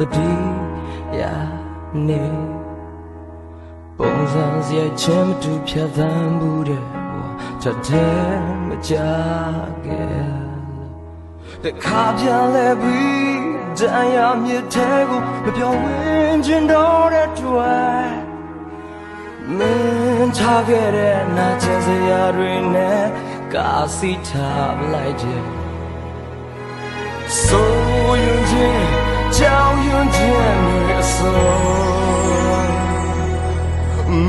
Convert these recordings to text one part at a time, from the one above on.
တတိယနေပုံစံစရိုက်ချင်းမတူဖြတ်သန်းမှုတဲ့ဘဝတတဲ့မကြခဲ့တခါပြန်လဲပြီးတရားမြစ်တဲ့ကိုမပြောဝင်ခြင်းတော့တဲ့တွေ့မင်းထားခဲ့တဲ့နာကျင်စရာတွေနဲ့ကာစီထားလိုက်တဲ့ ဆိုရင်ချင်းကြောင်ရင်ချင်းနဲ့ဆို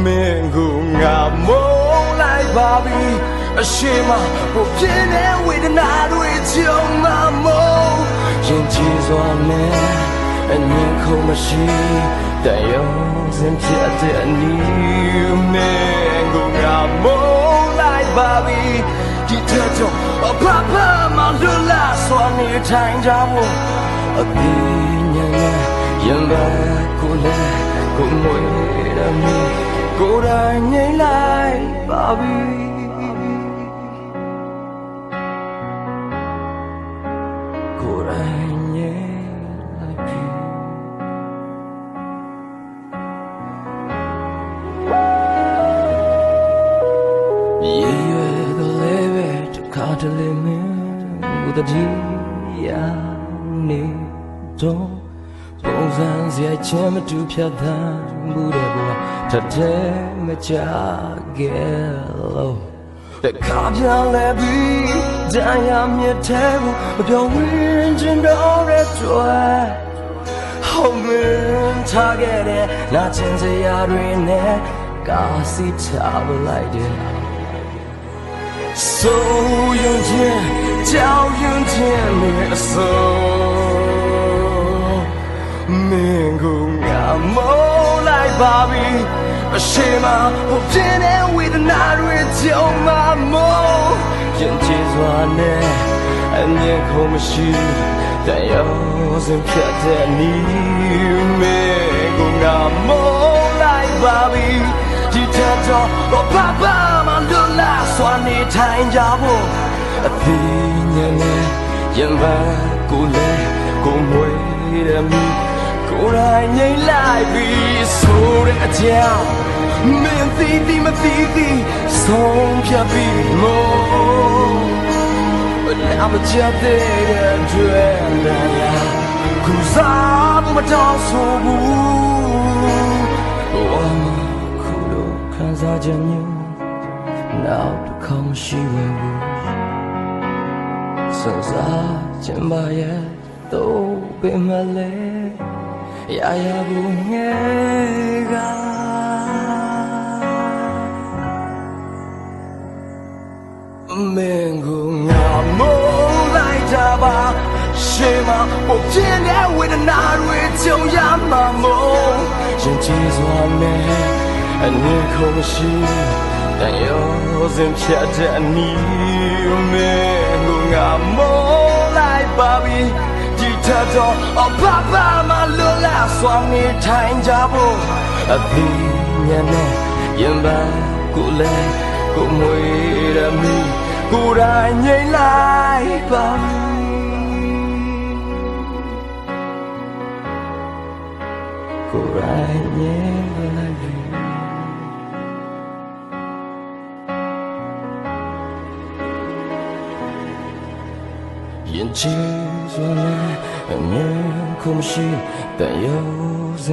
မင်းကငါမုန်းလိုက်ပါပြီအရှိမဘုပြင်းတဲ့ဝေဒနာတွေကြုံမှာမို့ရင်ကြည်စွာနဲ့အမြင်ခုံးမရှိတယောစင်ဖြစ်တဲ့အနည်းမင်းကငါမုန်းလိုက်ပါပြီ ဒီထက်တော့အဖဖမလွတ်လာစွာနေထိုင်ကြဖို့အပြင်းညံ့ရင်ဘကိုလည်းကိုမွေရမီကိုယ်တိုင်ငိမ့်လိုက်ပါပြီကိုယ်တိုင်ငိမ့်လိုက်ပြီရေရွယ်ကလေးပဲ တစ်ခါတလေမင်းကိုတတိယနေတော့ပုံစံစရာချင်းမတူဖြတ်သန်းမှုတဲ့ဘဝတတဲ့မကြခဲ့လို့တခါပြန်လဲပြီးတရားမြတ်တဲ့ကိုမပြောဝင်ခြင်းတော့တဲ့တွေ့ဟုတ်မင်းထားခဲ့တဲ့နာကျင်စရာတွေနဲ့ကာစီထားပလိုက်တယ် ဆိုရင်ချင်းကြောင်ရင်ချင်းနဲ့အစိုးမင်းကငါမောလိုက်ပါပြီအရှိမဘုပြင်းတဲ့ဝေဒနာတွေကြုံမှာမို့ရင်ကျေးစွာနဲ့အမြင်ခုံးမရှိတဲ့ရောစင်ဖြတ်တဲ့နီးမင်းကငါမောလိုက်ပါပြီဒီထက်တော့ဘာဘာမှ လွတ်လာစွာနေထိုင်ကြဖို့အသိဉာဏ်နဲ့ရင်ပါကိုလည်းကိုမွေးရမီကိုယ်တိုင်ငိမ့်လိုက်ပြီးဆိုတဲ့အကြောင်းမင်းသိသိမသိသိဆုံးဖြတ်ပြီးမို့ I'm a jet there dread Cause I'm a dog so boo I'm a kudo kanza janyu Now to come she will Sansa jamba ya to be male Ya ya bu ngega မင်းကငါမိုးလိုက်တာပါရှေးမှာပေါ်ပြင်းတဲ့ဝေဒနာတွေကြုံရမှာမို့ရင်ကြည်စွာနဲ့ အနည်းခုံးရှိတန်ရောစင်ဖြတ်တဲ့အနီးမင်းကငါမိုးလိုက်ပါပြီဒီထက်တော့အဖဖမလွတ်လာစွာနေထိုင်ကြဖို့အသီးညနဲ့ရင်ပန်းကိုလည်းကိုမွေရမီကိုယ်တိုင်ငိမ့်လိုက်ပါကိုယ်တိုင်ငိမ့် လိုက်ပြီရင်ချီစွာနဲ့အမြင်ခုမရှိတဲ့ရောစ